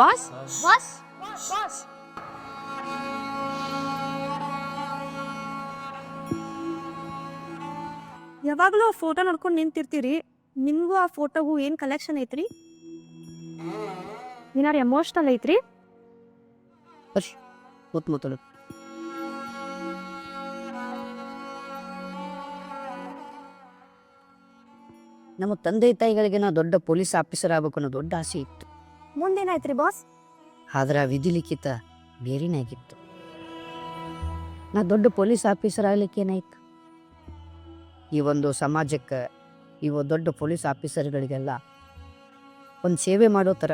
Boss boss boss ಯಾವಾಗಲೂ ಆ photo ನೋಡ್ಕೊಂಡು ನಿಂತಿರ್ತೀರಿ. ನಿಮಗೂ ಆ ಫೋಟೋಗೂ ಏನು ಕಲೆಕ್ಷನ್ ಐತ್ರಿ? ಏನಾರು ಎಮೋಷ್ನಲ್ ಐತ್ರಿ? ಮಾತಾಡು. ನಮ್ಮ ತಂದೆ ತಾಯಿಗಳಿಗೆ ನಾ ದೊಡ್ಡ ಪೊಲೀಸ್ ಆಫೀಸರ್ ಆಗ್ಬೇಕು ಅನ್ನೋ ದೊಡ್ಡ ಆಸೆ ಇತ್ತು. ಮುಂದೇನಾಯ್ತ್ರಿ ಬಾಸ್? ಆದ್ರೆ ಆ ವಿಧಿ ಲಿಖಿತ ಬೇರೆನೇ ಆಗಿತ್ತು ನಾ ದೊಡ್ಡ ಪೊಲೀಸ್ ಆಫೀಸರ್ ಆಗ್ಲಿಕ್ಕೆ ಏನಾಯ್ತು? ಈ ಒಂದು ಸಮಾಜಕ್ಕೆ ಈ ದೊಡ್ಡ ಪೊಲೀಸ್ ಆಫೀಸರ್ಗಳಿಗೆಲ್ಲ ಒಂದು ಸೇವೆ ಮಾಡೋ ಥರ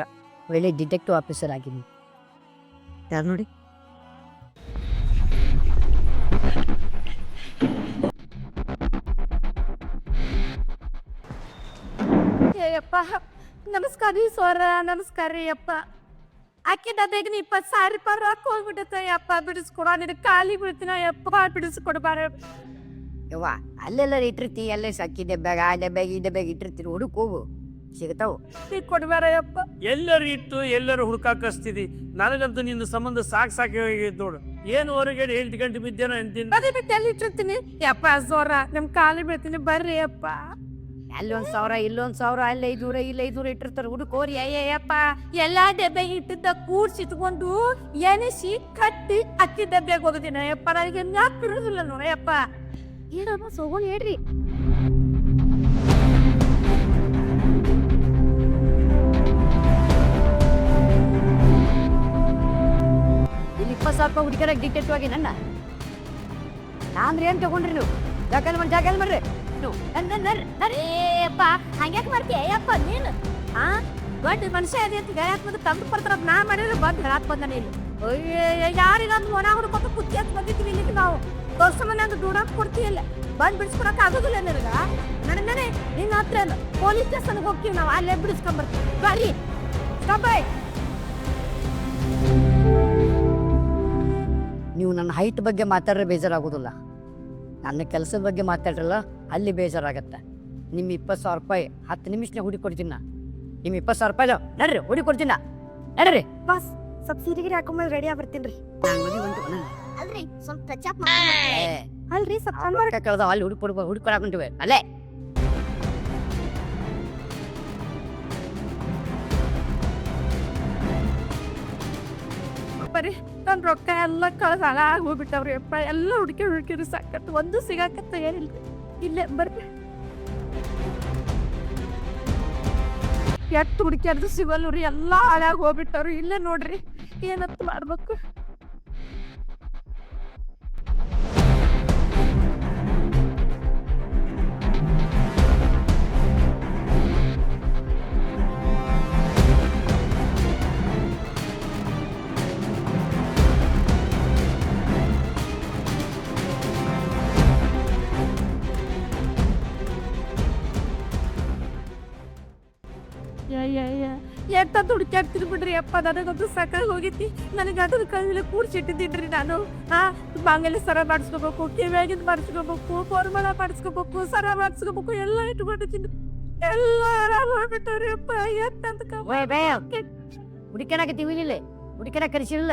ಒಳ್ಳೆ ಡಿಟೆಕ್ಟಿವ್ ಆಫೀಸರ್ ಆಗಿದ್ದೀನಿ. ಯಾರು ನೋಡಿ? ಏಯಪ್ಪ ನಮಸ್ಕಾರ ರೀ ಸೋರ ನಮಸ್ಕಾರ ರೀ ಅಪ್ಪ. ಅಕ್ಕಿ ನೀ ಇಪ್ಪತ್ತು ಸಾವಿರ ರೂಪಾಯಿ ರೊಕ್ಕ ಹೋಗ್ಬಿಟ್ಟೈತೆ ಯಪ್ಪ ಬಿಡಿಸ್ಕೊಡ ನಿನ್ನ ಖಾಲಿ ಬಿಡ್ತೀನ ಅಪ್ಪ ಬಿಡಿಸ್ಕೊಡ್ಬಾರ ಯವ್ವ ಅಲ್ಲೆಲ್ಲ ಇಟ್ಟಿರ್ತಿ ಅಲ್ಲೇ ಸಕ್ಕಿ ಡಬ್ಬ್ಯಾಗ ಆ ಡಬ್ಬ್ಯಾಗ ಈ ಡಬ್ಬ್ಯಾಗ ಇಟ್ಟಿರ್ತೀನಿ ಹುಡುಕ್ ಹೋಗು ಸಿಗ್ತಾವು. ನೀ ಕೊಡ್ಬಾರ ಯಪ್ಪ ಎಲ್ಲರೂ ಇಟ್ಟು ಎಲ್ಲರೂ ಹುಡುಕಾಕಸ್ತಿದಿ. ನನಗಂತೂ ನಿನ್ನ ಸಂಬಂಧ ಸಾಕ್ ಸಾಕಿ ಹೋಗಿದ್ ನೋಡು. ಏನು ಹೊರಗೆ ಎಂಟು ಗಂಟೆ ಬಿದ್ದೇನೋ ಅಂತೀನಿ ಅದೇ ಬಿಟ್ಟು ಎಲ್ಲಿ ಇಟ್ಟಿರ್ತೀನಿ? ಯಪ್ಪ ಸೋರ ನಮ್ಮ ಖಾಲಿ ಬೀಳ್ತೀನಿ ಬರ್ರಿ ಅಪ್ಪ. ಅಲ್ಲೊಂದ್ ಸಾವಿರ ಇಲ್ಲೊಂದು ಸಾವಿರ ಅಲ್ಲಿ ಐದೂರ ಇಲ್ಲಿ ಐದೂರ ಇಟ್ಟಿರ್ತಾರೆ. ಹುಡುಕೋರಿ ಅಯ್ಯಪ್ಪ. ಎಲ್ಲಾ ಡಬ್ಬೆ ಇಟ್ಟಿದ್ದ ಕೂಡ್ಸಿಟ್ಕೊಂಡು ಎನಿಸಿ ಕಟ್ಟಿ ಅಕ್ಕಿ ಡಬ್ಬ್ಯಾಗ ಹೋಗೋದಿನ ಅಯ್ಯಪ್ಪ. ನನಗೆ ಯಾಕೆ ಬಿಡುದಿಲ್ಲ ನೋಡಯ್ಯಪ್ಪ ಏನಮ್ಮ ಸೋಗೋಣ ಹೇಳ್ರಿ. ಇಲ್ಲಿ ಇಪ್ಪತ್ತು ಸಾವಿರ ರೂಪಾಯಿ ಹುಡುಗರ ಡಿಟೆಕ್ಟಿವ್ ಆಗಿ ನನ್ನ. ನಾನ್ರಿ ಏನು ತಗೊಂಡ್ರಿ ನೀವು. ಜಾಕಲ್ ಮಾಡಿ ಜಾಕಲ್ ಮಾಡ್ರಿ ನೀವು ಅರೇಪ್ಪ ಹಂಗ್ಯಾಕೆ ಮಾಡ್ತೀಯ? ಯಪ್ಪ ನೀನು? ಆ? ದೊಡ್ಡ ಮನುಷ್ಯ ಅದೇ ಅಂತ ಗಾಯಕ್ ಬಂದು ತಂದು ಬರ್ತಾರ ನಾ ಮಾಡಿದ್ರೆ ಬಂದು ಹೇಳಕ್ ಬಂದ ನೀನು. ಯಾರಿಗಂದು ಒಣ ಹುಡ್ಕೊತ ಕುತ್ತಿ ಅಂತ ಬಂದಿದ್ವಿ ಇಲ್ಲಿಗೆ ನಾವು. ದೋಸ್ತ ಮನ್ಯಾಗ ಕೊಡ್ತೀವಿ ಕೊಡ್ತೀಯಲ್ಲ. ಬಂದ್ ಬಿಡಿಸ್ಕೊಡಕ್ ಆಗೋದಿಲ್ಲ ನಿನಗ? ನನ್ನ ಮನೆ ನಿನ್ನ ಹತ್ರ ಪೊಲೀಸ್ ಸ್ಟೇಷನ್ಗೆ ಹೋಗ್ತೀವಿ ನಾವು. ಅಲ್ಲೇ ಬಿಡಿಸ್ಕೊಂಬರ್ತೀವಿ. ಬರ್ರಿ. ಸ್ಟಾಪ್ ನೀವು ನನ್ನ ಹೈಟ್ ಬಗ್ಗೆ ಮಾತಾಡ್ರೆ ಬೇಜಾರಾಗೋದಿಲ್ಲ. ನನ್ನ ಕೆಲಸದ ಬಗ್ಗೆ ಮಾತಾಡ್ರಲ್ಲ ಅಲ್ಲಿ ಬೇಜಾರಾಗತ್ತೆ. ನಿಮ್ಮ ಇಪ್ಪತ್ತು ಸಾವಿರ ರೂಪಾಯಿ ಹತ್ತು ನಿಮಿಷನೇ ಹುಡಿ ಕೊಡ್ತೀನಿ. ನಾ ನಿಮ್ಮ ಇಪ್ಪತ್ತು ಸಾವಿರ ರೂಪಾಯಿ ನಡ್ರಿ ಹುಡಿ ಕೊಡ್ತೀನಿ. ನಾ ನಡ್ರಿ. ಬಸ್ ಸ್ವಲ್ಪ ಸೀರೆಗಿರಿ ಹಾಕೊಂಬಲ್ಲಿ ರೆಡಿ ಆಗ್ಬಿಡ್ತೀನಿ. ಅಲ್ರಿ ಸ್ವಲ್ಪ ಟಚ್ ಅಪ್ ಏ, ಅಲ್ರಿ ಸ್ವಲ್ಪ ಕಳ್ದಾವ ಅಲ್ಲಿ ಹುಡುಕ್ ಹುಡುಕ್ ಅಲ್ಲೇ. ಬರೀ ನನ್ನ ರೊಕ್ಕ ಎಲ್ಲ ಕಳೆದ ಹಾಳಾಗಿ ಹೋಗ್ಬಿಟ್ಟವ್ರಿ ಅಪ್ಪ, ಎಲ್ಲ ಹುಡುಕಿ ಹುಡುಕಿರಿ ಸಾಕತ್ತು. ಒಂದು ಸಿಗಾಕತ್ತ ಏನಿಲ್ಲ. ಇಲ್ಲೇ ಬರ್ರಿ. ಎಷ್ಟು ಹುಡುಕ್ಯಾರ್ದು ಸಿಗಲ್ರಿ ಎಲ್ಲ ಹಾಳಾಗಿ ಹೋಗ್ಬಿಟ್ಟವ್ರು. ಇಲ್ಲೇ ನೋಡ್ರಿ. ಏನತ್ತು ಮಾಡ್ಬೇಕು? ಎಂತ ದುಡ್ಕ್ಯಾಡ್ತೀನಿ ಬಿಡ್ರಿ ಅಪ್ಪ ನನಗಂತೂ ಸಾಕಾಗಿ ಹೋಗೈತಿ. ನನಗೆ ಅದ್ರ ಕೈಯಲ್ಲಿ ಕೂಡ್ಸಿಟ್ಟಿದ್ದೀನ್ರಿ ನಾನು. ಆ ಬಾಂಗಲಿ ಸರ ಮಾಡಿಸ್ಕೋಬೇಕು ಕಿವಿಯಾಗಿದ್ ಮಾಡಿಸ್ಕೋಬೇಕು ಫಾರ್ಮಲ ಮಾಡಿಸ್ಕೋಬೇಕು ಸರ ಮಾಡಿಸ್ಕೋಬೇಕು ಎಲ್ಲ ಇಟ್ಕೊಂಡಿದ್ದೀನಿ. ಎಲ್ಲ ಹೋಗ್ಬಿಟ್ಟವ್ರಿ ಅಪ್ಪ ಎಂತಂತ ಓಯ್ ಬೇ ಹುಡುಕನಕತ್ತೀವಿ ಇಲ್ಲ ಹುಡುಕನ ಕರೆಸಿಲ್ಲ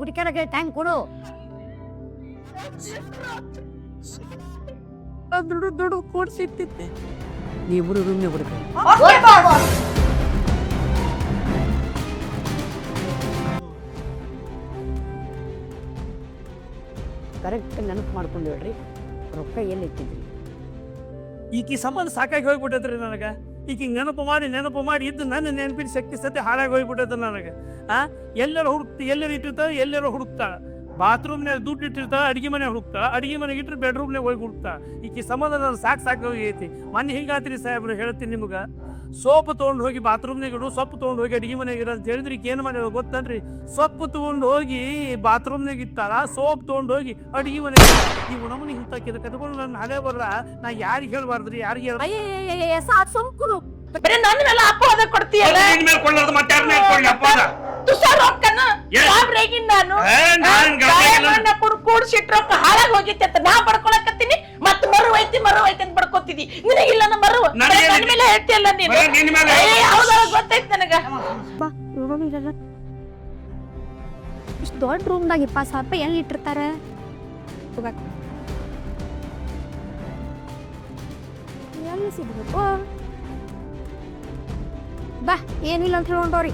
ಹುಡುಕನಕ್ಕೆ ಟ್ಯಾಂಕ್ ಕೊಡು. ದುಡ್ಡು ದುಡ್ಡು ಕೂಡ್ಸಿಟ್ಟಿದ್ದೆ ನೀವು ರೂಮ್ನೇ ಹುಡುಕ ಕರೆಕ್ಟ್ ನೆನಪು ಮಾಡ್ಕೊಂಡು ಹೇಳ್ರಿ. ರೊಕ್ಕ ಎಲ್ಲಿ ಇಟ್ಟಿದ್ರಿ? ಈಕಿ ಸಂಬಂಧ ಸಾಕಾಗಿ ಹೋಗ್ಬಿಟ್ಟದ್ರಿ ನನಗೆ. ಈಕಿ ನೆನಪು ಮಾಡಿ ನೆನಪು ಮಾಡಿ ಇದ್ದು ನನ್ನ ನೆನಪಿನ ಶಕ್ತಿ ಸತ್ಯ ಹಾಳಾಗಿ ಹೋಗ್ಬಿಟ್ಟದ ನನಗೆ. ಆ? ಎಲ್ಲರೂ ಹುಡುಕ್ತಿ, ಎಲ್ಲರೂ ಇಟ್ಟಿರ್ತ ಎಲ್ಲರೂ ಹುಡುಕ್ತಾಳ. ಬಾತ್ರೂಮ್ನಾಗ ದುಡ್ಡು ಇಟ್ಟಿರ್ತ ಅಡಿಗೆ ಮನೆ ಹುಡುಕ್ತಾ ಅಡಿಗೆ ಮನೆಗೆ ಇಟ್ಟರೆ ಬೆಡ್ರೂಮ್ನಾಗ ಹೋಗಿ ಹುಡುಕ್ತಾ ಈಕಿ ಸಂಬಂಧ ನಾನು ಸಾಕು ಸಾಕು ಐತಿ ಮೊನ್ನೆ ಹಿಂಗಾತ್ರಿ ಸಾಹೇಬ್ರು, ಹೇಳ್ತೀನಿ ನಿಮ್ಗೆ. ಸೋಪ್ ತೊಗೊಂಡು ಹೋಗಿ ಬಾತ್ರೂಮ್ನಾಗ ಇಡು ಸೊಪ್ಪು ತೊಗೊಂಡು ಹೋಗಿ ಅಡಿಗೆ ಮನೆಗೆ ಇಡು ಅಂತ ಹೇಳಿದ್ರೆ ಈಗ ಏನು ಮಾಡ್ಯಾವ ಗೊತ್ತನ್ರಿ? ಸೊಪ್ಪು ತೊಗೊಂಡು ಹೋಗಿ ಬಾತ್ರೂಮ್ನಾಗ ಇಟ್ಟಾರ ಸೋಪ್ ತೊಗೊಂಡು ಹೋಗಿ ಅಡಿಗೆ ಮನೆಗೆ ಈ ಉಣಮನಿ ಹಿಂತಾಕಿದ ಕದ್ಕೊಂಡು ನನ್ನ ಹಳೆ ಬರ್ರ ನಾ ಯಾರಿಗೆ ಹೇಳ್ಬಾರ್ದ್ರಿ? ಯಾರಿಗೆ ಹೇಳ ಅಯ್ಯಯ್ಯ ಸಾಕ್ ಸುಮ್ಕುರು. ಬರೀ ನನ್ನ ಮೇಲೆ ಅಪವಾದ ಕೊಡ್ತೀಯಲ್ಲ? ಮೇಲೆ ಕೊಳ್ಳೋದು ಮತ್ತೆ ಯಾರ ಮೇಲೆ ಕೊಡ್ಲಿ ಅಪ್ಪ ತುಷಾರ್ ನಾನು? ನಾನ್ ಹಾಳಾಗಿ ಹೋಗಿತ್ತೆ ಅಂತ ನಾ ಬಡ್ಕೊಳಕತ್ತೀನಿ ಮತ್ ಮರು ಐತಿ ಮರು ಐತಿ ಅಂತ ಬಡ್ಕೊತಿದಿ ನಿನಗಿಲ್ಲ ನಾ ಮರು? ನನಗೆ ನನ್? ಮೇಲೆ ಹೇಳ್ತಿಯಲ್ಲ ಗೊತ್ತೈತಿ ನನಗ. ಇಷ್ಟು ದೊಡ್ಡ ರೂಮ್ದಾಗ ಇಪ್ಪತ್ತು ಸಾವಿರ ರೂಪಾಯಿ ಎಲ್ಲಿ ಇಟ್ಟಿರ್ತಾರೆ? ಎಲ್ಲಿ ಸಿಗ್ಬೇಕು? ಬಾ ಏನಿಲ್ಲ ಅಂತ ಹೇಳ್ಕೊಂಡವ್ರಿ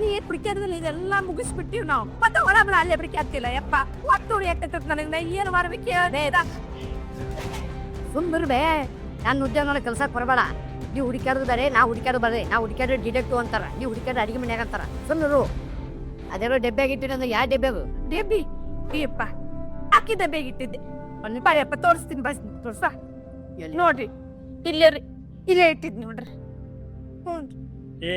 ನೀ ಏನ್ ಬಿಡ್ಕ್ಯಾರದಲ್ಲಿ ಇದೆಲ್ಲ ಮುಗಿಸ್ಬಿಟ್ಟಿವ್ ನಾವು. ಮತ್ತೆ ಹೊರ ಬರ ಅಲ್ಲೇ ಬಿಡ್ಕ್ಯಾತಿಲ್ಲ ಯಪ್ಪ. ಒತ್ತು ಯಾಕತ್ತ ನನಗೆ? ನಾ ಏನು ಮಾಡ್ಬೇಕು ನಾನು ಉದ್ಯೋಗ ಕೆಲಸ ಕೊಡಬೇಡ ನೀವು ಹುಡುಕ್ಯಾಡೋದು ಬೇರೆ ನಾ ಹುಡುಕ್ಯಾಡೋದು ಬರ್ರಿ ನಾ ಹುಡುಕ್ಯಾಡೋ ಡಿಟೆಕ್ಟಿವ್ ಅಂತಾರ. ನೀವು ಹುಡುಕ್ಯಾಡೋ ಅಡಿಗೆ ಮನ್ಯಾಗ ಅಂತಾರ. ಸುಮ್ಮರು ಅದೆಲ್ಲ ಡಬ್ಬ್ಯಾಗ ಇಟ್ಟಿನ ಅಂದ್ರೆ ಯಾವ ಡಬ್ಬ್ಯಾಗು ಡಬ್ಬಿ. ಅಯ್ಯಪ್ಪ ಅಕ್ಕಿ ಡಬ್ಬ್ಯಾಗ ಇಟ್ಟಿದ್ದೆ. ಒಂದು ಬಾಯಪ್ಪ ತೋರಿಸ್ತೀನಿ ಬಸ್ ತೋರ್ಸ. ನೋಡ್ರಿ ಇಲ್ಲೇ ರೀ ಇಲ್ಲೇ ಇಟ್ಟಿದ್ ನೋಡ್ರಿ. ಹ್ಞೂ. ಏ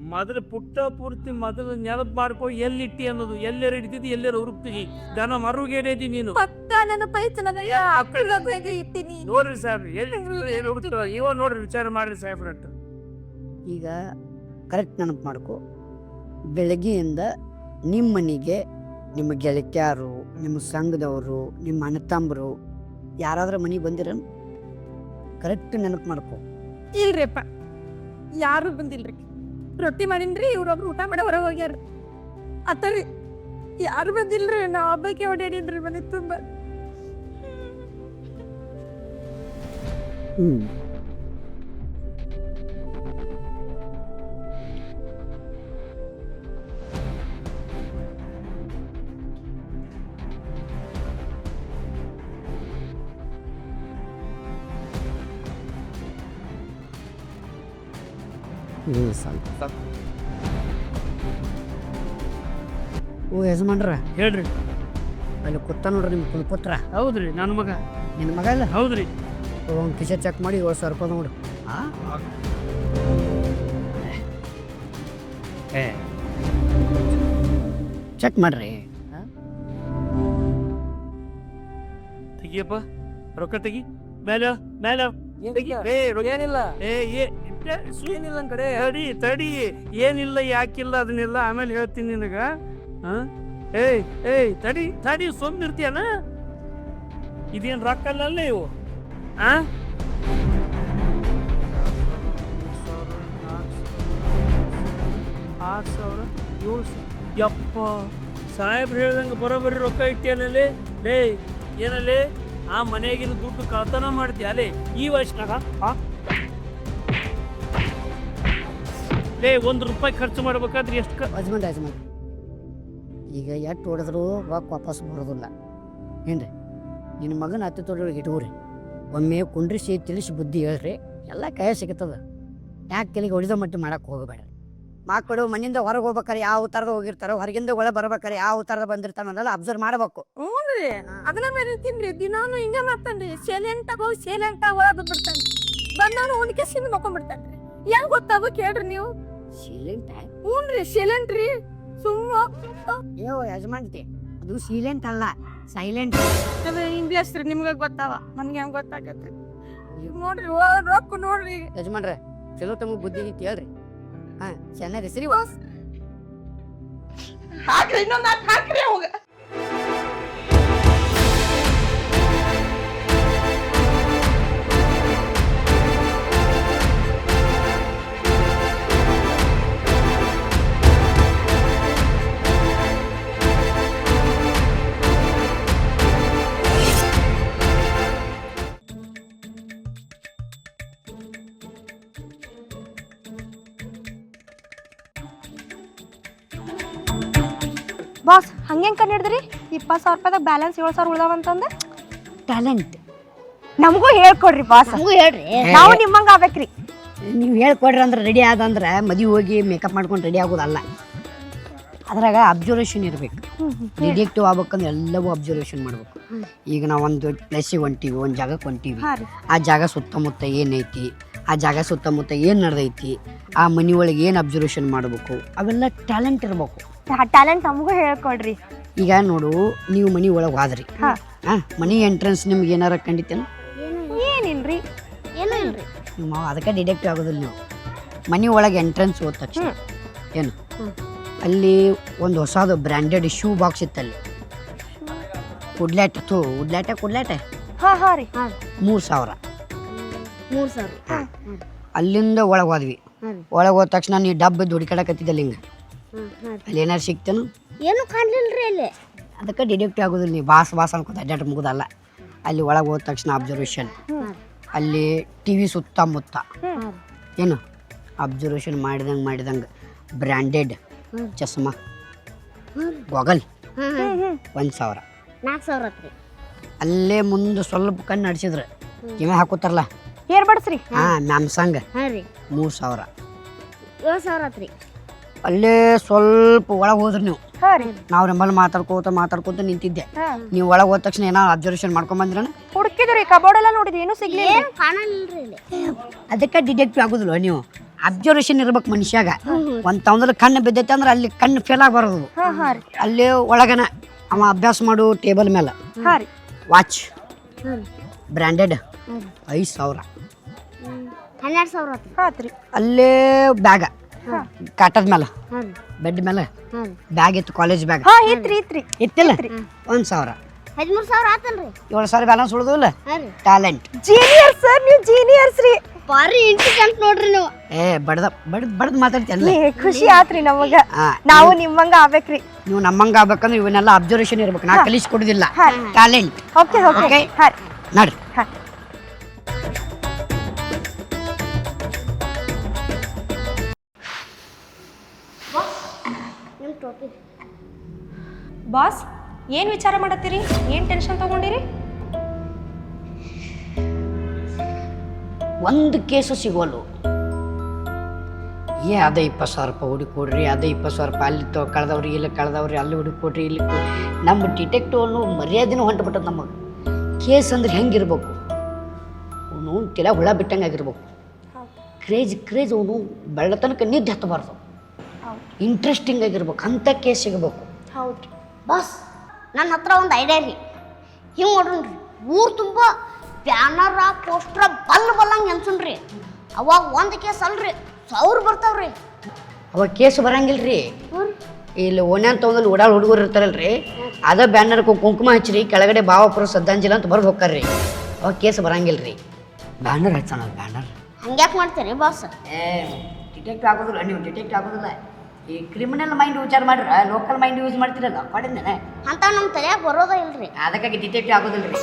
ಮೊದಲು ಪುಟ್ಟ ಪೂರ್ತಿ ಮೊದಲು ನೆನಪು ಮಾಡ್ಕೊ ಎಲ್ಲಿಟ್ಟಿ ಅನ್ನೋದು ಎಲ್ಲರ ಹಿಡಿದಿದ್ದು ಎಲ್ಲರ ಹುರುಕ್ತಿಗಿ ದನ ಮರುಗೇಡೇದಿ ನೀನು. ಪಕ್ಕ ನನ್ನ ನೋಡ್ರಿ ಸಾಹೇಬ್ರಿ ಎಲ್ಲಿ ಇವ ನೋಡ್ರಿ ವಿಚಾರ ಮಾಡ್ರಿ ಸಾಹೇಬ್ರ ಈಗ ಕರೆಕ್ಟ್ ನೆನಪು ಮಾಡ್ಕೊ. ಬೆಳಗ್ಗೆಯಿಂದ ನಿಮ್ಮ ಮನೆಗೆ ನಿಮ್ಮ ಗೆಳತಿಯರು ನಿಮ್ಮ ಸಂಘದವರು ನಿಮ್ಮ ಅಣ್ಣ ತಮ್ಮರು ಯಾರಾದ್ರೂ ಮನೆಗೆ ಬಂದಿರ? ಕರೆಕ್ಟ್ ನೆನಪು ಮಾಡ್ಕೊ. ಇಲ್ರಿಪ್ಪ. ಯಾರು ಬಂದಿಲ್ರಿ. ರೊಟ್ಟಿ ಮಾಡೀನ್ರಿ, ಇವ್ರೊಬ್ರು ಊಟ ಮಾಡಿ ಹೊರಗೆ ಹೋಗ್ಯಾರ. ಅತ್ತರಿ, ಯಾರು ಬಂದಿಲ್ರಿ? ನಾ ಹಬ್ಬಕ್ಕೆ ಓಡಾಡಿನ್ರಿ ಮನೆ ತುಂಬ. ಹ್ಞೂ ಓ ಯಜಮಾನ್ರ. ಹೇಳ್ರಿ. ಅಲ್ಲಿ ಕುತ್ತ ನೋಡ್ರಿ ನಿಮ್ಮ ಕುಲಪುತ್ರ. ಹೌದ್ರಿ ನನ್ನ ಮಗ. ನಿನ್ನ ಮಗ ಇಲ್ಲ ಹೌದ್ರಿ. ಒಂದು ಕಿಶೆ ಚೆಕ್ ಮಾಡಿ ಏಳು ಸಾವಿರ ರೂಪಾಯಿ ನೋಡು. ಆ? ಏ. ಚೆಕ್ ಮಾಡ್ರಿ. ತೆಗಿಯಪ್ಪ. ರೊಕ್ಕ ತೆಗಿ. ಮೇಲೆ ಮೇಲೆ. ಏನಿಲ್ಲ. ಏ ಏನಿಲ್ಲ ಕಡೆ ಹಡಿ ತಡಿ, ಏನಿಲ್ಲ, ಯಾಕಿಲ್ಲ, ಅದನ್ನೆಲ್ಲ ಆಮೇಲೆ ಹೇಳ್ತೀನಿ ನಿನಗ? ಏಯ್ ಏಯ್, ತಡಿ ತಡಿ ಸೊಮ್ಮಿರ್ತೀಯನ ಇದೇನ್ ರೊಕ್ಕ ಅಲ್ಲ ಇವು? ಆ? ಆರು ಸಾವಿರ, ಏಳು ಸಾವಿರ ಯಪ್ಪ, ಸಾಹೇಬ್ರು ಹೇಳ್ದಂಗೆ ಬರೋಬ್ಬರಿ ರೊಕ್ಕ ಇಟ್ಟಿಯಲ್ಲಿ ಲೇ ಏನಲ್ಲಿ ಆ ಮನೆಗಿನ ದುಡ್ಡು ಕಳ್ತನ ಮಾಡ್ತೀಯ ಅಲ್ಲಿ ಈ ವಯಸ್ಸಿನಾಗ, ಆ? ಲೇ ಒಂದು ರೂಪಾಯಿ ಖರ್ಚು ಮಾಡ್ಬೇಕಾದ್ರೆ ಎಷ್ಟು ಕ ಯಜಮಾನ್ ಯಜಮಾನ್. ಈಗ ಎಷ್ಟು ಹೊಡೆದ್ರು ರೊಕ್ಕ ವಾಪಸ್ ಬರೋದಿಲ್ಲ. ಏನ್ರಿ? ನಿನ್ನ ಮಗನ ಹತ್ತು ತೊಡೊಳಗೆ ಇಟ್ಕೋರಿ. ಒಮ್ಮೆ ಕುಂಡ್ರಿಸಿ ತಿಳಿಸಿ ಬುದ್ಧಿ ಹೇಳ್ರಿ ಎಲ್ಲ ಕೈ ಸಿಗುತ್ತದ. ಯಾಕೆ ಕೆಲಿಗೆ ಹೊಡೆದ ಮಟ್ಟ ಮಾಡಕ್ಕೆ ಹೋಗಬೇಡ. ಮಕ್ಕಳು ಮನೆಯಿಂದ ಹೊರಗೆ ಹೋಗ್ಬೇಕಾರೆ ಯಾವ ಥರದ ಹೋಗಿರ್ತಾರೋ ಹೊರಗಿಂದ ಒಳ ಬರ್ಬೇಕಾರೆ ಯಾವ ಥರದ ಬಂದಿರ್ತಾನ ಅನ್ನೋಲ್ಲ ಅಬ್ಸರ್ವ್ ಮಾಡಬೇಕು. ಹ್ಞೂನ್ರಿ ಅದನ್ನ ಮೇಲೆ ತಿನ್ರಿ ದಿನಾನು ಹಿಂಗ ಮಾಡ್ತಾನ್ರಿ. ಸೈಲೆಂಟ್ ಆಗೋ ಹೋಗಿ ಸೈಲೆಂಟ್ ಬಿಡ್ತಾನೆ ಒಳಗೆ ಬಿಡ್ತಾನೆ ಬಂದಾನು ಉಣಿಕೆ ಸಿಂದ ಮಕ್ಕೊಂಡ್ಬಿಡ್ತಾನ್ರಿ ಹೆಂಗ್ ಗೊತ್ತಾಗ ಕೇಳ್ರಿ ನೀವು? ಸೀಲೆಂಟ್ ಹ್ಞೂನ್ರಿ ಸೈಲೆಂಟ್ ರೀ ಸುಮ್ಮ ಯೋ ಯಜಮಾನ್ತಿ ಅದು ಸೀಲೆಂಟ್ ಅಲ್ಲ ಸೈಲೆಂಟ್ ಇಂಗ್ಲೀಷ್ ರೀ ನಿಮ್ಗೆ ಗೊತ್ತಾವ ನನ್ಗೆ ಹೆಂಗ್ ಗೊತ್ತಾಗತ್ರಿ ನೋಡ್ರಿ ರೊಕ್ಕ ನೋಡ್ರಿ. ಯಜಮಾನ್ರ ಚಲೋ ತಮಗೆ ಬುದ್ಧಿ ಐತಿ ಹೇಳ್ರಿ. ಹಾಂ ಚೆನ್ನಾಗಿ ಹೆಸರಿ ಹಾಕ್ರಿ ಇನ್ನೊಂದ್ ಹಾಕ್ರಿ ಅವಾಗ. ಹಂಗೇನ್ ಕಂಡು ಹಿಡಿದ್ರಿ? ಇಪ್ಪತ್ತು ಸಾವಿರ ರೂಪಾಯ್ದಾಗ ಬ್ಯಾಲೆನ್ಸ್ ಏಳು ಸಾವಿರ ಉಳ್ದಾವಂತಂದ್ರೆ ಟ್ಯಾಲೆಂಟ್ ನಮಗೂ ಹೇಳ್ಕೊಡ್ರಿ ಬಾಸ್ ನಮಗೂ ಹೇಳ್ರಿ. ನಾವು ನಿಮ್ಮಂಗೆ ಆಗ್ಬೇಕ್ರಿ. ನೀವು ಹೇಳ್ಕೊಡ್ರಿ ಅಂದ್ರೆ ರೆಡಿ ಆದಂದ್ರೆ ಮದುವೆ ಹೋಗಿ ಮೇಕಪ್ ಮಾಡ್ಕೊಂಡು ರೆಡಿ ಆಗೋದಲ್ಲ. ಅದ್ರಾಗ ಅಬ್ಸರ್ವೇಷನ್ ಇರಬೇಕು. ಡಿಡೆಕ್ಟಿವ್ ಆಗ್ಬೇಕಂದ್ರೆ ಎಲ್ಲವೂ ಅಬ್ಸರ್ವೇಷನ್ ಮಾಡ್ಬೇಕು. ಈಗ ನಾವು ಒಂದು ಪ್ಲೇಸಿಗೆ ಹೊಂಟೀವಿ ಒಂದು ಜಾಗಕ್ಕೆ ಹೊಂಟೀವಿ. ಆ ಜಾಗ ಸುತ್ತಮುತ್ತ ಏನೈತಿ? ಆ ಜಾಗ ಸುತ್ತಮುತ್ತ ಏನು ನಡೆದೈತಿ? ಆ ಮನೆ ಒಳಗೆ ಏನು ಅಬ್ಸರ್ವೇಷನ್ ಮಾಡಬೇಕು? ಅವೆಲ್ಲ ಟ್ಯಾಲೆಂಟ್ ಇರಬೇಕು. ಟ್ಯಾಲೆಂಟ್ ನಮಗೂ ಹೇಳ್ಕೊಡ್ರಿ ಈಗ ನೋಡು ನೀವು ಮನೆ ಒಳಗೆ ಹೋದ್ರಿ ಹಾ. ಹಾಂ ಮನಿ ಎಂಟ್ರೆನ್ಸ್ ನಿಮ್ಗೆ ಏನಾರ ಕಂಡಿತ್ತೇನು? ಏನಿಲ್ರಿ ಅದಕ್ಕೆ ಡಿಡೆಕ್ಟ್ ಆಗೋದಿಲ್ಲ ನೀವು. ಮನೆ ಒಳಗೆ ಎಂಟ್ರೆನ್ಸ್ ಹೋದ ತಕ್ಷಣ. ಏನು? ಅಲ್ಲಿ ಒಂದು ಹೊಸದು ಬ್ರ್ಯಾಂಡೆಡ್ ಶೂ ಬಾಕ್ಸ್ ಇತ್ತಲ್ಲಿ. ಕುಡ್ಲಾಟ ಥೂ ಉಡ್ಲಾಟ ಕುಡ್ಲಾಟ ಹಾ ಹಾ ರೀ. ಮೂರು ಸಾವಿರ. ಮೂರು ಸಾವಿರ. ಅಲ್ಲಿಂದ ಒಳಗೆ ಹೋದ್ವಿ. ಒಳಗೆ ಹೋದ ತಕ್ಷಣ ನೀವು ಡಬ್ಬ ಹುಡುಕಾಡಕತ್ತಿದ್ದಲ್ಲ ಹಿಂಗೆ. ಅಲ್ಲಿ ಏನಾರು ಸಿಕ್ತೇನು? ಏನು ಕಾಣಲಿಲ್ಲ ಅಲ್ಲಿ? ಅದಕ್ಕೆ ಡಿಡೆಕ್ಟ್ ಆಗೋದಿಲ್ಲ ನೀ ಬಾಸ್ ಬಾಸ್ ಅನ್ಕೋತ ಅಡ್ಡಾಟ ಮುಗುದಲ್ಲ. ಅಲ್ಲಿ ಒಳಗೆ ಹೋದ ತಕ್ಷಣ ಅಬ್ಸರ್ವೇಷನ್ ಅಲ್ಲಿ ಟಿ ವಿ ಸುತ್ತಮುತ್ತ ಏನು? ಅಬ್ಸರ್ವೇಷನ್ ಮಾಡಿದಂಗೆ ಮಾಡಿದಂಗೆ. ಬ್ರ್ಯಾಂಡೆಡ್ ಚಸ್ಮಾ. ಗೊಗಲ್ ಒಂದು ಸಾವಿರ. ನಾಲ್ಕು ಸಾವಿರ ಅಲ್ಲೇ ಮುಂದೆ ಸ್ವಲ್ಪ ಕಣ್ಣು ನಡೆಸಿದ್ರೆ. ಕಿವಿ ಹಾಕೋತಾರಲ್ಲ? ಏರ್ ಬಡ್ಸ್ರಿ ಹಾಂ ಮ್ಯಾಮ್ಸಂಗ್ ಮೂರು ಸಾವಿರ. ಏಳು ಸಾವಿರ ಆತ್ರಿ. ಅಲ್ಲೇ ಸ್ವಲ್ಪ ಒಳಗೆ ಹೋದ್ರಿ ನೀವು. ಹಾ ರೀ. ನಾವು ರಂಬಲ್ ಮಾತಾಡ್ಕೋತ ಮಾತಾಡ್ಕೋತ ನಿಂತಿದ್ದೆ. ಹಾ. ನೀವು ಒಳಗೆ ಹೋದ ತಕ್ಷಣ ಏನೋ ಅಬ್ಸರ್ವೇಷನ್ ಮಾಡ್ಕೊಂಬಂದ್ರಣ ಹುಡುಕಿದ್ರಿ ಕಬೋರ್ಡ್ ಎಲ್ಲ ನೋಡಿದ್ವಿ ಏನು ಸಿಗ್ಲಿ ಏನು ಕಾಣಲಿಲ್ರಿ ಇಲ್ಲಿ? ಅದಕ್ಕೆ ಡಿಟೆಕ್ಟಿವ್ ಆಗುದಿಲ್ಲ ನೀವು? ಅಬ್ಸರ್ವೇಷನ್ ಇರ್ಬೇಕು ಮನುಷ್ಯಾಗ. ಒಂದು ತಂದ್ರೆ ಕಣ್ಣು ಬಿದ್ದೈತೆ ಅಂದ್ರೆ ಅಲ್ಲಿ ಕಣ್ಣು ಫೇಲ್ ಆಗಬಾರದು ಹಾ ಹಾ ರೀ. ಅಲ್ಲಿ ಒಳಗನ ಅವ ಅಭ್ಯಾಸ ಮಾಡು ಟೇಬಲ್ ಮೇಲೆ ಹಾ ರೀ. ವಾಚ್. ಬ್ರ್ಯಾಂಡೆಡ್ ಐದು ಸಾವಿರ. ಹನ್ನೆರಡು ಸಾವಿರ ಆತ್ರಿ. ಆತ್ರಿ. ಅಲ್ಲೇ ಬ್ಯಾಗ ಕಾಟದ ಮೇಲೆ ಬೆಡ್ ಮೇಲೆ ಬ್ಯಾಗ್ ಇತ್ತು ಕಾಲೇಜ್ ಬ್ಯಾಗ್. ಹಾ ಇತ್ರಿ ಇತ್ರಿ. ಇತ್ತಿಲ್ಲ? ಒಂದು ಸಾವಿರ. ಹದಿಮೂರು ಸಾವಿರ ಆತಲ್ರಿ ಏಳು ಸಾವಿರ ಬ್ಯಾಲೆನ್ಸ್ ಉಳಿದಿಲ್ಲ ಟ್ಯಾಲೆಂಟ್ ಜೀನಿಯರ್ ಸರ್ ನೀವು ಜೀನಿಯರ್ಸ್ ರೀ. ಭಾರಿ ಇಂಟೆಲಿಜೆಂಟ್ ನೋಡ್ರಿ ನೀವು. ಏ ಬಡ್ದ ಬಡ್ದು ಬಡ್ದು ಮಾತಾಡ್ತೀಯಲ್ಲ ಏ, ಖುಷಿ ಆತ್ರಿ ನಮಗ. ನಾವು ನಿಮ್ಮಂಗ ಆಗ್ಬೇಕ್ರಿ. ನೀವು ನಮ್ಮಂಗ ಆಗ್ಬೇಕಂದ್ರೆ ಇವನ್ನೆಲ್ಲ ಅಬ್ಸರ್ವೇಷನ್ ಇರ್ಬೇಕು. ನಾ ಕಲಿಸ್ಕೊಡುದಿಲ್ಲ. ಕೊಡುದಿಲ್ಲ ಟ್ಯಾಲೆಂಟ್ ಓಕೆ ಓಕೆ ನೋಡ್ರಿ. ಬಾಸ್ ಏನು ವಿಚಾರ ಮಾಡತ್ತೀರಿ? ಏನು ಟೆನ್ಷನ್ ತಗೊಂಡಿರಿ? ಒಂದು ಕೇಸು ಸಿಗೋಲ್ಲು ಏ ಅದೇ ಇಪ್ಪತ್ತು ಸಾವಿರ ರೂಪಾಯಿ ಹುಡುಕಿ ಕೊಡ್ರಿ ಅದೇ ಇಪ್ಪತ್ತು ಸಾವಿರ ರೂಪಾಯಿ ಅಲ್ಲಿ ತೊ ಕಳೆದವ್ರಿ ಇಲ್ಲಿ ಕಳೆದವ್ರಿ ಅಲ್ಲಿ ಹುಡುಕಿ ಕೊಡ್ರಿ ಇಲ್ಲಿ ಕೊಡ್ರಿ. ನಮ್ಮ ಡಿಟೆಕ್ಟಿವ್ ಅನ್ನು ಮರ್ಯಾದೆನೂ ಹೊಂಟ್ಬಿಟ್ಟದ ನಮಗೆ ಕೇಸ್ ಅಂದ್ರೆ ಹೆಂಗಿರ್ಬೇಕು? ಅವನು ಕೆಲ ಹುಳ ಬಿಟ್ಟಂಗೆ ಆಗಿರ್ಬೇಕು. ಕ್ರೇಜ್ ಕ್ರೇಜ್ ಅವನು ಬೆಳ್ಳತನಕ್ಕೆ ನಿದ್ದೆ ಹತ್ತಬಾರ್ದು. ಇಂಟ್ರೆಸ್ಟಿಂಗ್ ಆಗಿರ್ಬೇಕು ಅಂಥ ಕೇಸ್ ಸಿಗಬೇಕು. ಹೌದ್ರಿ ಬಾಸ್ ನನ್ನ ಹತ್ರ ಒಂದು ಐಡಿಯಾ ರೀ. ಹಿಂಗೆ ನೋಡ್ರಿ ಊರು ತುಂಬ ಬ್ಯಾನರ ಪೋಸ್ಟ್ರ ಬಲ್ ಬಲ್ಲಂಗೆ ಎನ್ಸುನ್ರಿ ಅವಾಗ ಒಂದು ಕೇಸ್ ಅಲ್ರಿ ಸಾವಿರ ಬರ್ತಾವ್ರಿ. ಅವಾಗ ಕೇಸ್ ಬರಂಗಿಲ್ರಿ. ಇಲ್ಲಿ ಓನ್ಯಾನ್ ತಗೊಂಡಲ್ಲಿ ಓಡಾಳ ಹುಡುಗರು ಇರ್ತಾರಲ್ರಿ. ಅದ ಬ್ಯಾನರ್ ಕುಂಕುಮ ಹಚ್ಚಿರಿ ಕೆಳಗಡೆ ಭಾವಪುರ ಶ್ರದ್ಧಾಂಜಲಿ ಅಂತ ಬರ್ದು ಹೋಗ್ತಾರ್ರಿ. ಅವಾಗ ಕೇಸ್ ಬರಂಗಿಲ್ರಿ. Banner ಹಚ್ಚೋಣ banner. ಹಂಗ್ಯಾಕೆ ಮಾಡ್ತೀರಿ ಬಾಸ್? ಏ ಡಿಟೆಕ್ಟ್ ಆಗೋದಿಲ್ಲ ನೀವು ಡಿಟೆಕ್ಟ್ ಆಗೋದಿಲ್ಲ. ಈ ಕ್ರಿಮಿನಲ್ ಮೈಂಡ್ ವಿಚಾರ ಮಾಡ್ರ ಲೋಕಲ್ ಮೈಂಡ್ ಯೂಸ್ ಮಾಡ್ತಿರಲ್ಲ ಪಡೆದೇನೆ ಅಂತ ನಮ್ಮ ತಲೆಯಾಗ ಬರೋದ ಇಲ್ರಿ. ಅದಕ್ಕಾಗಿ ಡಿಟೆಕ್ಟ್ ಆಗೋದಿಲ್ಲ ರೀ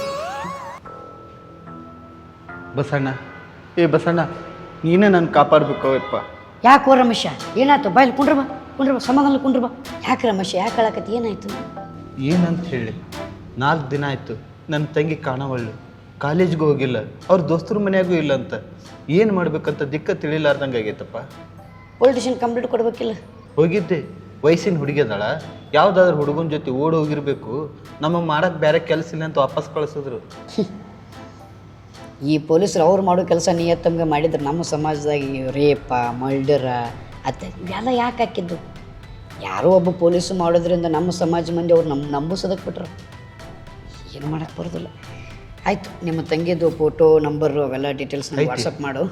ಬಸಣ್ಣ ಏ ಬಸಣ್ಣ ನೀನೇ ನನ್ನ ಕಾಪಾಡಬೇಕು ಯಪ್ಪ ಯಾಕೋ ರಮೇಶ? ಏನಾಯ್ತು? ಬಾಯ್ ಕುಂಡ್ರಬ ಬಾ ಕುಂಡ್ರ ಬಾ ಸಮಾಧಾನ ಕುಂಡ್ರ ಬಾ. ಯಾಕೆ ರಮೇಶ? ಯಾಕೆ ಹೇಳಕತ್ತಿ? ಏನಾಯ್ತು? ಏನಂತ ಹೇಳಿ? ನಾಲ್ಕು ದಿನ ಆಯಿತು ನನ್ನ ತಂಗಿ ಕಾಣವಳ್ಳು ಕಾಲೇಜ್ಗೂ ಹೋಗಿಲ್ಲ ಅವ್ರ ದೋಸ್ತರ ಮನೆಯಾಗೂ ಇಲ್ಲ ಅಂತ ಏನು ಮಾಡ್ಬೇಕಂತ ದಿಕ್ಕ ತಿಳಿಲಾರ್ದಂಗೆ ಆಗೈತಪ್ಪ. ಪೊಲೀಸ್ ಕಂಪ್ಲೀಟ್ ಕಂಪ್ಲೇಂಟ್ ಕೊಡ್ಬೇಕಿಲ್ಲ. ಹೋಗಿದ್ದೆ. ವಯಸ್ಸಿನ ಹುಡುಗಿದಾಳ ಯಾವುದಾದ್ರೂ ಹುಡುಗನ ಜೊತೆ ಓಡಿ ಹೋಗಿರ್ಬೇಕು. ನಮಗೆ ಮಾಡಕ್ಕೆ ಬೇರೆ ಕೆಲಸ ಇಲ್ಲ ಅಂತ ವಾಪಸ್ ಕಳಿಸಿದ್ರು. ಈ ಪೊಲೀಸರು ಅವ್ರು ಮಾಡೋ ಕೆಲಸ ನಿಯತ್ತಂಗೆ ಮಾಡಿದ್ರು ನಮ್ಮ ಸಮಾಜದಾಗ ರೇಪ ಮರ್ಡರ ಅತ್ತೆ ಇವೆಲ್ಲ ಯಾಕೆ ಹಾಕಿದ್ದು? ಯಾರೋ ಒಬ್ಬ ಪೊಲೀಸು ಮಾಡೋದ್ರಿಂದ ನಮ್ಮ ಸಮಾಜ ಮಂದಿ ಅವ್ರು ನಮ್ಮ ನಂಬಿಸೋದಕ್ಕೆ ಬಿಟ್ರು. ಏನು ಮಾಡೋಕ್ಕೆ ಬರೋದಿಲ್ಲ. ಆಯಿತು ನಿಮ್ಮ ತಂಗಿದು ಫೋಟೋ ನಂಬರು ಅವೆಲ್ಲ ಡೀಟೇಲ್ಸ್ ವಾಟ್ಸಪ್ ಮಾಡು.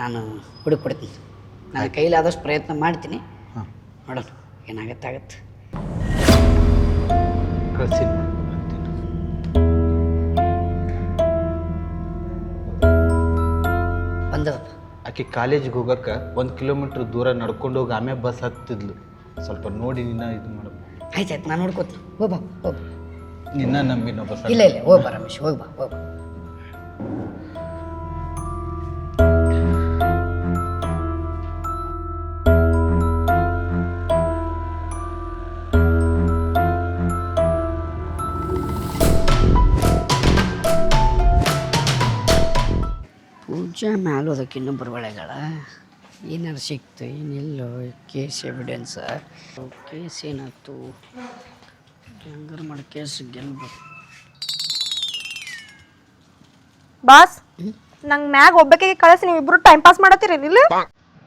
ನಾನು ನಾನು ಹುಡುಕೊಡ್ತೀನಿ ನನ್ನ ಕೈಲಾದಷ್ಟು ಪ್ರಯತ್ನ ಮಾಡ್ತೀನಿ. ನೋಡೋಣ ಏನಾಗತ್ತಾಗತ್ತೆ. ಕಳಿಸಿ ಬಂದದಪ್ಪ ಆಕೆ ಕಾಲೇಜಿಗೆ ಹೋಗಕ್ಕೆ ಒಂದು ಕಿಲೋಮೀಟ್ರ್ ದೂರ ನಡ್ಕೊಂಡು ಹೋಗಿ ಆಮೇಲೆ ಬಸ್ ಹತ್ತಿದ್ಲು. ಸ್ವಲ್ಪ ನೋಡಿ ನಿನ್ನ ಇದು ಮಾಡು. ಆಯ್ತು ಆಯ್ತು ನಾನು ನೋಡ್ಕೋತೀನಿ. ಹೋಗ್ಬಾ ಹೋಗ್ಬಾ ನಿನ್ನ ನಂಬಿ ಬಸ್ ಇಲ್ಲ ಇಲ್ಲ ಹೋಗ್ಬಾ ರಮೇಶ್ ಹೋಗ್ಬಾ ಹೋಗ್ಬಾ ಪೂಜಾ ಮ್ಯಾಲೋದಕ್ಕೆ ಇನ್ನೊಬ್ಬರು ಒಳಗಳ ಏನಾರು ಸಿಕ್ತು ಏನಿಲ್ಲೋ ಕೇಸ್ ಎವಿಡೆನ್ಸ್ ಕೇಸ್ ಏನಾಯ್ತು? ಹೆಂಗಾರು ಮಾಡಿ ಕೇಸ್ ಗೆಲ್ಬೇಕು? ಬಾಸ್ ನಂಗೆ ಮ್ಯಾಗ ಒಬ್ಬಕ್ಕೆ ಕಳಿಸಿ ನೀವು ಇಬ್ರು ಟೈಮ್ ಪಾಸ್ ಮಾಡತ್ತೀರಿ ಇಲ್ಲ?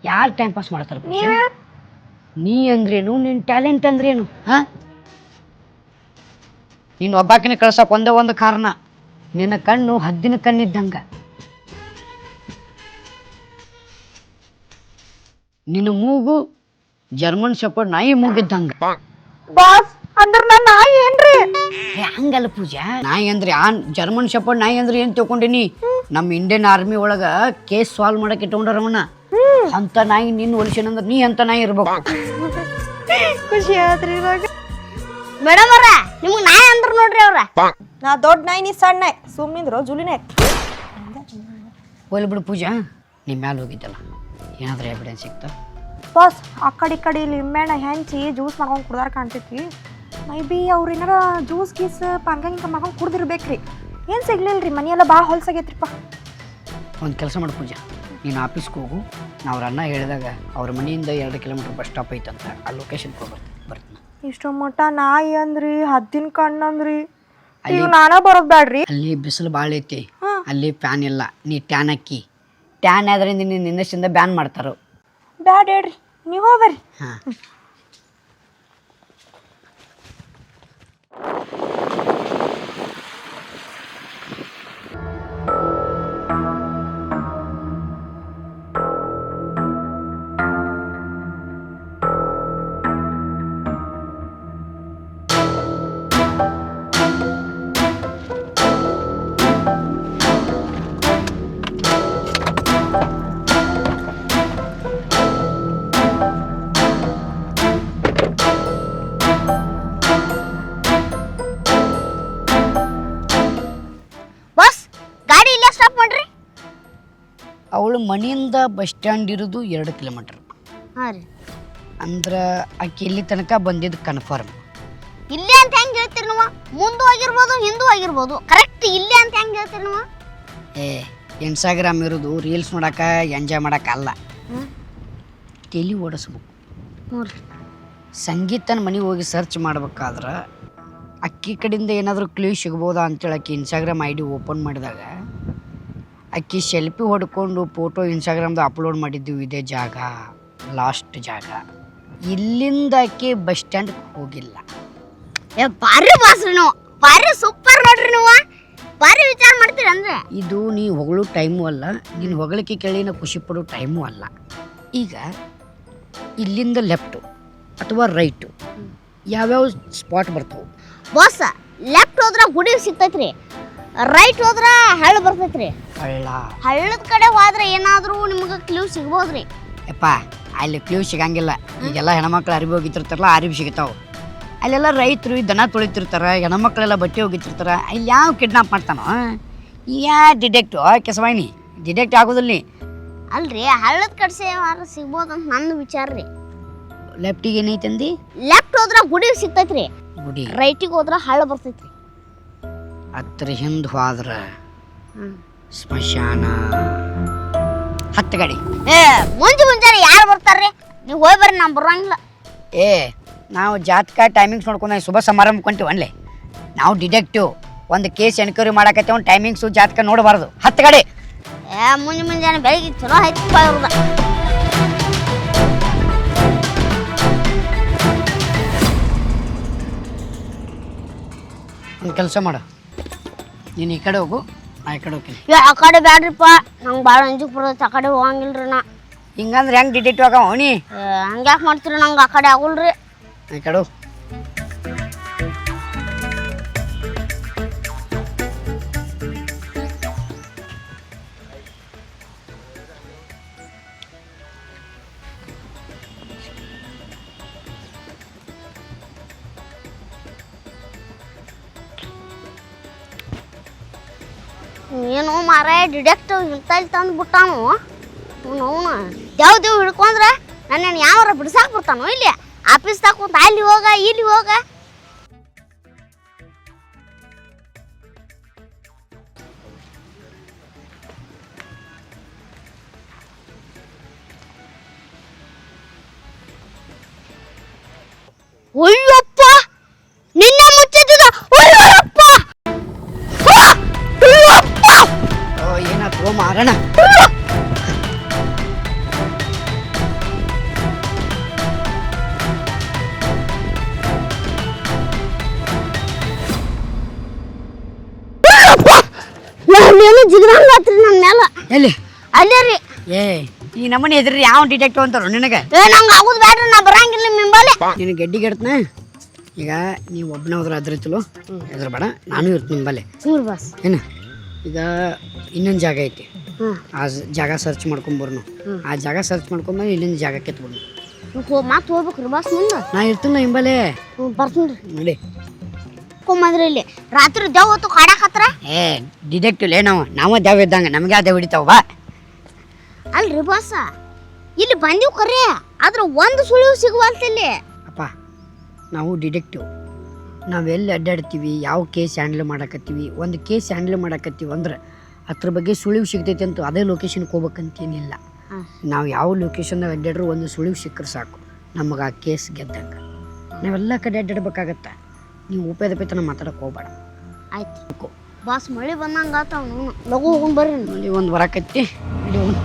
ಯಾರು ಟೈಮ್ ಪಾಸ್ ಮಾಡ್ತಾರೆ ಪೂಜಾ? ನೀ ಅಂದ್ರೇನು ನಿನ್ನ ಟ್ಯಾಲೆಂಟ್ ಅಂದ್ರೇನು ಹಾ? ನೀನು ಒಬ್ಬಾಕಿನ ಕಳ್ಸಕ್ಕೆ ಒಂದೇ ಒಂದು ಕಾರಣ ನಿನ್ನ ಕಣ್ಣು ಹದ್ದಿನ ಕಣ್ಣಿದ್ದಂಗ. ನಿನ್ನ ಮೂಗು ಜರ್ಮನ್ ಶೆಪರ್ಡ್ ನಾಯಿ ಮೂಗಿದ್ದಂಗ. ಬಾಸ್ ಅಂದ್ರ ನನ್ನ ನಾಯಿ ಏನ್ರಿ? ಏ, ಹಂಗಲ್ಲ ಪೂಜಾ. ನಾಯಿ ಅಂದ್ರೆ ಆ ಜರ್ಮನ್ ಶೆಪರ್ಡ್ ನಾಯಿ ಅಂದ್ರೆ ಏನ್ ತಿಳ್ಕೊಂಡಿನಿ? ನಮ್ಮ ಇಂಡಿಯನ್ ಆರ್ಮಿ ಒಳಗ ಕೇಸ್ ಸಾಲ್ವ್ ಮಾಡಕ್ ಇಟ್ಕೊಂಡಾರ ಅವನ. ಅಂತ ನಾಯಿ ನಿನ್ನ ಒಲಿಸಿನಂದ್ರ ನೀ ಅಂತ ನಾಯಿ ಇರ್ಬೇಕು. ಖುಷಿ ಆದ್ರಿ ಇವಾಗ. ಮೇಡಮ್ ಅವ್ರ ನಿಮ್ಗೆ ನಾಯಿ ಅಂದ್ರ ನೋಡ್ರಿ ಅವ್ರ. ನಾ ದೊಡ್ಡ ನಾಯಿ ನೀ ಸಣ್ಣ ನಾಯಿ. ಸುಮ್ಮನಿದ್ರು ಜುಲಿನೇ. ಹೋಗ್ಲಿ ಬಿಡು ಪೂಜಾ. ನಿಮ್ಮ ಮ್ಯಾಲ ಹೋಗಿದ್ದಲ್ಲ. ಏನಾದ್ರೂ ಎವಿಡೆನ್ಸ್ ಸಿಕ್ತಾ? ಬಾಸ್ ಆ ಕಡೆ ಈ ಕಡೆ ಲಿಂಬೆಹಣ್ಣ ಹೆಂಚಿ ಜ್ಯೂಸ್ ಮಾಡ್ಕೊಂಡು ಕುಡ್ದಾರ ಕಾಣ್ತೈತಿ. ಮೈ ಬಿ ಅವ್ರು ಏನಾರ ಜ್ಯೂಸ್ ಗೀಸ್ ಪಂಗ ಹಿಂಗ ಮಾಡ್ಕೊಂಡು ಕುಡ್ದಿರ್ಬೇಕ್ರಿ. ಏನು ರೀ ಮನೆಯೆಲ್ಲ ಭಾಳ ಹೊಲ್ಸಾಗೈತ್ರಿಪ್ಪ. ಒಂದು ಕೆಲಸ ಮಾಡು ಪೂಜಾ. ನೀನು ಆಫೀಸ್ಗೆ ಹೋಗು. ನಾವು ಅವ್ರ ಅಣ್ಣ ಹೇಳಿದಾಗ ಅವ್ರ ಮನೆಯಿಂದ ಎರಡು ಕಿಲೋಮೀಟ್ರ್ ಬಸ್ ಸ್ಟಾಪ್ ಐತಂತ. ಆ ಲೊಕೇಶನ್ ಕೊಡ್ಬರ್ತೀನಿ ಬರ್ತೀನಿ. ಇಷ್ಟು ಮಟ್ಟ ನಾಯಿ ಅಂದ್ರಿ ಹದ್ದಿನ ಕಣ್ಣು ಅಂದ್ರಿ. ಅಲ್ಲಿ ನಾನೇ ಬರೋದ್ ಬ್ಯಾಡ್ರಿ. ಅಲ್ಲಿ ಬಿಸಿಲು ಭಾಳ ಐತಿ. ಅಲ್ಲಿ ಫ್ಯಾನ್ ಇಲ್ಲ. ನೀ ಟ್ಯಾನ್ ಹಾಕಿ. ಟ್ಯಾನ್ ಆದ್ರಿಂದ ನಿನ್ನ ಇನ್ನಷ್ಟಿಂದ ಬ್ಯಾನ್ ಮಾಡ್ತಾರೋ? ಬ್ಯಾಡ್ ಹೇಳ್ರಿ ನೀವು ಹೋಗ್ಬರ್ರಿ. ಹಾಂ. ಮನೆಯಿಂದ ಬಸ್ ಸ್ಟ್ಯಾಂಡ್ ಇರೋದು ಎರಡು ಕಿಲೋಮೀಟ್ರ್. ಹಾಂ ರೀ. ಅಂದ್ರೆ ಆಕೆ ಇಲ್ಲಿ ತನಕ ಬಂದಿದ್ದು ಕನ್ಫರ್ಮ್ ಇಲ್ಲೇ ಅಂತ ಹೆಂಗ್ ಹೇಳ್ತೀರಿ ನೀವು? ಮುಂದೂ ಆಗಿರ್ಬೋದು ಹಿಂದೂ ಆಗಿರ್ಬೋದು. ಕರೆಕ್ಟ್ ಇಲ್ಲೇ ಅಂತ ಹೆಂಗ್ ಹೇಳ್ತೀರಿ ನೀವು? ಏ ಇನ್ಸ್ಟಾಗ್ರಾಮ್ ಇರೋದು ರೀಲ್ಸ್ ನೋಡಕ್ಕೆ ಎಂಜಾಯ್ ಮಾಡಕ ಅಲ್ಲ. ತಲೆ ಓಡಿಸ್ಬೇಕು. ಹ್ಞೂ ರೀ. ಸಂಗೀತನ ಮನೆಗೆ ಹೋಗಿ ಸರ್ಚ್ ಮಾಡ್ಬೇಕಾದ್ರೆ ಅಕ್ಕಿ ಕಡೆಯಿಂದ ಏನಾದರೂ ಕ್ಲೂ ಸಿಗ್ಬೋದಾ ಅಂತೇಳಿ ಆಕೆ ಇನ್ಸ್ಟಾಗ್ರಾಮ್ ಐ ಡಿ ಓಪನ್ ಮಾಡಿದಾಗ ಅಕ್ಕಿ ಸೆಲ್ಫಿ ಹೊಡ್ಕೊಂಡು ಫೋಟೋ ಇನ್ಸ್ಟಾಗ್ರಾಮ್ದು ಅಪ್ಲೋಡ್ ಮಾಡಿದ್ದು ಇದೇ ಜಾಗ ಲಾಸ್ಟ್ ಜಾಗ. ಇಲ್ಲಿಂದ ಅಕ್ಕಿ ಬಸ್ ಸ್ಟ್ಯಾಂಡ್ ಹೋಗಿಲ್ಲ. ಏ ಬಾಸ್ರಿ ನೀವು. ಸೂಪರ್ ನೋಡ್ರಿ ನೀವು. ವಿಚಾರ ಮಾಡ್ತೀರಿ ಅಂದ್ರೆ. ಇದು ನೀ ಹೊಗಳು ಟೈಮು ಅಲ್ಲ. ನೀನು ಹೊಗಳಿಕೆ ಕೇಳಿ ನಾ ಖುಷಿ ಪಡೋ ಟೈಮು ಅಲ್ಲ. ಈಗ ಇಲ್ಲಿಂದ ಲೆಫ್ಟು ಅಥವಾ ರೈಟು ಯಾವ್ಯಾವ ಸ್ಪಾಟ್ ಬರ್ತಾವೆ? ಬಾಸ್ ಲೆಫ್ಟ್ ಹೋದ್ರ ಗುಡಿ ಸಿಗ್ತೈತ್ರಿ. ರೈಟ್ ಹೋದ್ರ ಹಳ್ಳ ಬರ್ತೈತ್ರಿ. ಹಳ್ಳ. ಹಳ್ಳದ ಕಡೆ ಹೋದ್ರೆ ಏನಾದ್ರೂ ನಿಮ್ಗೆ ಕ್ಲೂ ಸಿಗ್ಬೋದ್ರಿ? ಯಪ್ಪ ಅಲ್ಲಿ ಕ್ಲೂ ಸಿಗಂಗಿಲ್ಲ. ಈಗೆಲ್ಲ ಹೆಣ್ಮಕ್ಳು ಅರಿವಿ ಹೋಗಿತಿರ್ತಾರಲ್ಲ ಅರಿವಿ ಸಿಗ್ತಾವೆ. ಅಲ್ಲೆಲ್ಲ ರೈತರು ದನ ತೊಳಿತಿರ್ತಾರ ಹೆಣ್ಮಕ್ಳೆಲ್ಲ ಬಟ್ಟೆ ಹೋಗಿತಿರ್ತಾರ ಇಲ್ಲಿ ಯಾವ ಕಿಡ್ನಾಪ್ ಮಾಡ್ತಾನೋ? ಯಾ ಡಿಡೆಕ್ಟು ಕೆಸವಾಯಿನಿ. ಡಿಟೆಕ್ಟ್ ಆಗೋದಿಲ್ಲ ಅಲ್ರಿ ಹಳ್ಳದ ಕಡೆ ಅಂತ ನನ್ನ ವಿಚಾರ ರೀ. ಲೆಫ್ಟಿಗೆ ಏನೈತೆ ಅಂದಿ ಲೆಫ್ಟ್ ಹೋದ್ರ ಗುಡಿ ಸಿಗ್ತೈತ್ರಿ. ಗುಡಿ. ರೈಟಿಗೆ ಹೋದ್ರ ಹಳ್ಳ ಬರ್ತೈತ್ರಿ. ಹತ್ರ ಹಿಂದೆ ಹೋದ್ರ ಸ್ಮಶಾನ. ಹತ್ತು ಗಡಿ ಏ ಮುಂಜಿ ಮುಂಜಾನೆ ಯಾರು ಬರ್ತಾರ್ರಿ? ನೀವು ಹೋಗಿ ಬರ್ರಿ ನಾವು ಬರಂಗಿಲ್ಲ ಏ ನಾವು ಜಾತಕ ಟೈಮಿಂಗ್ಸ್ ನೋಡ್ಕೊಂಡು ಶುಭ ಸಮಾರಂಭ ಕೊಂತೀವಿ ಅನ್ಲೆ. ನಾವು ಡಿಟೆಕ್ಟಿವ್ ಒಂದು ಕೇಸ್ ಎನ್ಕ್ವೈರಿ ಮಾಡಕತ್ತೆ ಒಂದು ಟೈಮಿಂಗ್ಸು ಜಾತಕ ನೋಡಬಾರ್ದು. ಹತ್ತು ಗಡಿ ಏ ಮುಂಜಿ ಮುಂಜಾನೆ ಬೆಳಿಗ್ಗೆ ಚಲೋ ಆಯ್ತು ಒಂದು ಕೆಲಸ ಮಾಡು. ನೀನು ಈ ಕಡೆ ಹೋಗು ನಾ ಈ ಕಡೆ ಹೋಗ್ತೀನಿ. ಆ ಕಡೆ ಬ್ಯಾಡ್ರಿಪ್ಪ. ನಂಗೆ ಭಾಳ ಅಂಜಿಕ್ ಬರ್ತೈತೆ ಆ ಕಡೆ ಹೋಗಂಗಿಲ್ರಿ ನಾ. ಹಿಂಗಂದ್ರೆ ಹೆಂಗೆ ಡಿಟೆಕ್ಟಿವ್ ಆಗ ನೀ ಹಂಗ್ಯಾಕೆ ಮಾಡ್ತೀರಿ ನಂಗೆ ಆ ಕಡೆ ಆಗಲ್ರಿ. ಈ ಕಡೆ ಹೋಗು. ಮಾರ ಡಿಡೆಕ್ಟ್ ಇಂತಲ್ಲಿ ತಂದು ಬಿಟ್ಟಾನು? ಅವನು ದೇವ್ ದೇವ್ ಹಿಡ್ಕೊಂಡ್ರೆ ನನ್ನೇನು ಯಾವಾರ ಬಿಡ್ಸಾಕ್ ಬಿಡ್ತಾನೋ ಇಲ್ಲಿ? ಆಫೀಸ್ದಾಗ ಕುಂತ ಅಲ್ಲಿ ಹೋಗ, ಇಲ್ಲಿ ಹೋಗ. ಅಯ್ಯಪ್ಪ ನಮ್ಮನೆ ಎದುರು ಯಾವ ಡಿಟೆಕ್ಟಿವ್ ಅಂತಾರೋ ನಿನಗೆ? ಏ ನಂಗೆ ಆಗುದು ಬೇಡ್ರಿ ನಾ ಬರಂಗಿಲ್ಲ ನಿಂಬಲ್ಲಿ ನಿನಗೆ ಗಡ್ಡಿ ಗೆಡ್ತನ ಈಗ ನೀವು ಒಬ್ಬನ ಹೋದ್ರೆ ಅದ್ರೈತಲು ಎದ್ರ ಬೇಡ ನಾನು ಇರ್ತೀನಿ ನಿಂಬಲ್ಲಿ. ಹ್ಞೂ ಬಸ್ ಏನು? ಈಗ ಇನ್ನೊಂದು ಜಾಗ ಐತಿ. ಆ ಜಾಗ ಸರ್ಚ್ ಮಾಡ್ಕೊಂಬರ್ನು. ಆ ಜಾಗ ಸರ್ಚ್ ಮಾಡ್ಕೊಂಬಂದು ಇನ್ನೊಂದು ಜಾಗ ಕೆತ್ಬಿಡ್ನು ಮತ್ತೆ ಹೋಗ್ಬೇಕ್ರಿ ಬಾಸ್ ಮುಂದೆ. ನಾ ಇರ್ತೀನಿ ನಿಂಬಲ್ಲಿ. ಬರ್ತೀನಿ ನೋಡಿ. ಕೊಂಬಂದ್ರಿ ಇಲ್ಲಿ. ರಾತ್ರಿ ದೇವ್ ಹೊತ್ತು ಕಾಡಕತ್ರ ಏ ಡಿಟೆಕ್ಟಿವ್ ಲೇ ನಾವು. ನಾವು ದೇವ್ ಇದ್ದಂಗೆ ನಮಗೆ ಅದೇ ಹೊಡಿತಾವ ಬಾ. ಅಲ್ರಿ ಬಾಸ ಇಲ್ಲಿ ಬಂದೀವಿ ಕರೆ ಆದ್ರೆ ಒಂದು ಸುಳಿವು ಸಿಗುವಲ್ತಲ್ಲಿ ಅಪ್ಪ ನಾವು ಡಿಟೆಕ್ಟಿವ್ ನಾವು ಎಲ್ಲಿ ಅಡ್ಡಾಡ್ತೀವಿ ಯಾವ ಕೇಸ್ ಹ್ಯಾಂಡಲ್ ಮಾಡಕತ್ತೀವಿ ಒಂದು ಕೇಸ್ ಹ್ಯಾಂಡಲ್ ಮಾಡಕತ್ತೀವಿ ಅಂದ್ರೆ ಅದ್ರ ಬಗ್ಗೆ ಸುಳಿವು ಸಿಗ್ತೈತೆ ಅಂತ ಅದೇ ಲೊಕೇಶನ್ಗೆ ಹೋಗ್ಬೇಕಂತೇನಿಲ್ಲ. ನಾವು ಯಾವ ಲೊಕೇಶನ್ದಾಗ ಅಡ್ಡಾಡ್ರು ಒಂದು ಸುಳಿವು ಸಿಕ್ಕರೆ ಸಾಕು. ನಮಗೆ ಆ ಕೇಸ್ ಗೆದ್ದಂಗೆ. ನಾವೆಲ್ಲ ಕಡೆ ಅಡ್ಡಾಡ್ಬೇಕಾಗತ್ತೆ. ನೀವು ಉಪಯೋಗ ಪೇತನ ಮಾತಾಡಕ್ಕೆ ಹೋಗ್ಬೇಡ. ಆಯ್ತು. ಬಾಸ್ ಮಳೆ ಬಂದಂಗೆ ಆತಾವ ಲಘು ಹೋಗಿ ಬರ್ರಿ. ನೋಡಿ ಒಂದು ಬರಕತ್ತಿ. ಹೋಗೋಣ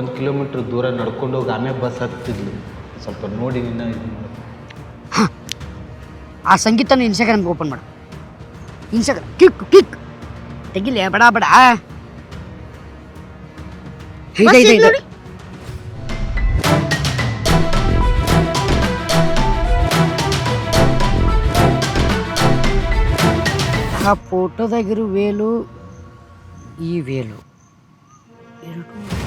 ಒಂದು ಕಿಲೋಮೀಟ್ರ್ ದೂರ ನಡ್ಕೊಂಡು ಹೋಗಿ ಆಮೇಲೆ ಬಸ್ ಹತ್ತಿದ್ಲು. ಸ್ವಲ್ಪ ನೋಡಿ ನಿನ್ನ ಇದು ಮಾಡು. ಆ ಸಂಗೀತನ ಇನ್ಸ್ಟಾಗ್ರಾಮ್ಗೆ ಓಪನ್ ಮಾಡು. ಇನ್ಸ್ಟಾಗ್ರಾಮ್ ಕಿಕ್ ಕಿಕ್ ತೆಗಿಲಿ ಬಡ ಬಡ. ಇದೆ ಇದೆ ಇದೆ. ಆ ಫೋಟೋದಾಗಿರೋ ವೇಲು ಈ ವೇಲು. ಎರಡು.